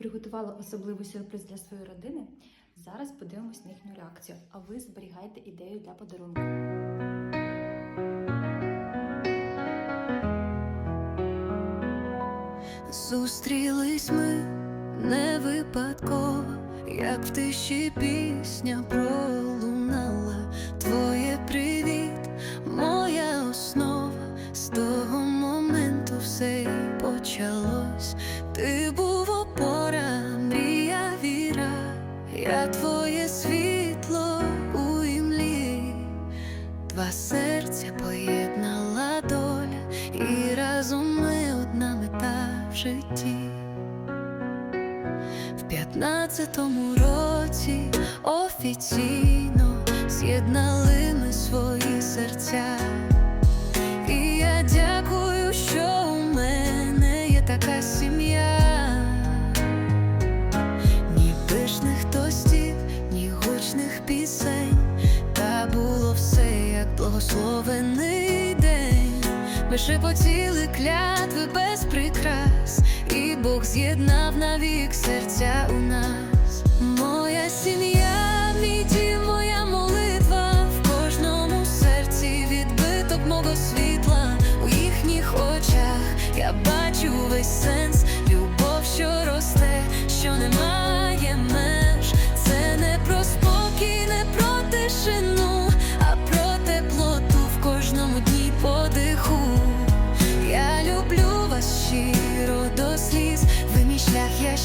Приготувала особливий сюрприз для своєї родини. Зараз подивимось на їхню реакцію. А ви зберігайте ідею для подарунку. Зустрілись ми не випадково, як в тиші пісня пролунала. Твоє привіт, я твоє світло у імлі. Два серця поєднала доля, і разом ми одна мета в житті. В п'ятнадцятому році офіційно з'єднали ми свої серця. Благословений день. Ми шепотіли клятви без прикрас, і Бог з'єднав навік серця у нас. Моя сім'я, мій дім, моя молитва в кожному серці відбиток мого світла у їхніх очах. Я бачу весь сенс,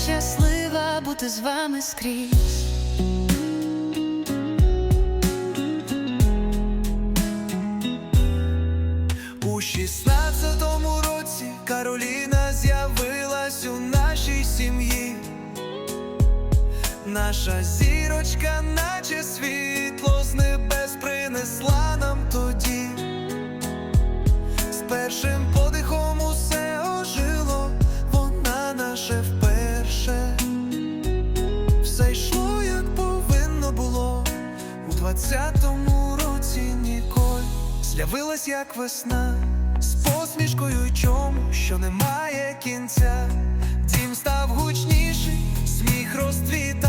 щаслива бути з вами скрізь. У шістнадцятому році Кароліна з'явилась у нашій сім'ї. Наша зірочка, наче світло двадцятому році Ніколь з'явилась як весна, з посмішкою й чому, що немає кінця. Дім став гучніший, сміх розцвітав,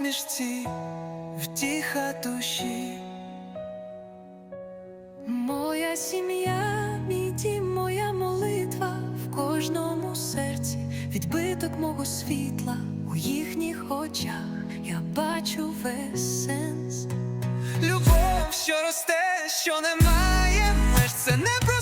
посмішці, втіха душі. Моя сім'я, мій дім, моя молитва в кожному серці, відбиток мого світла у їхніх очах. Я бачу весь сенс. Любов, що росте, що немає меж, це не про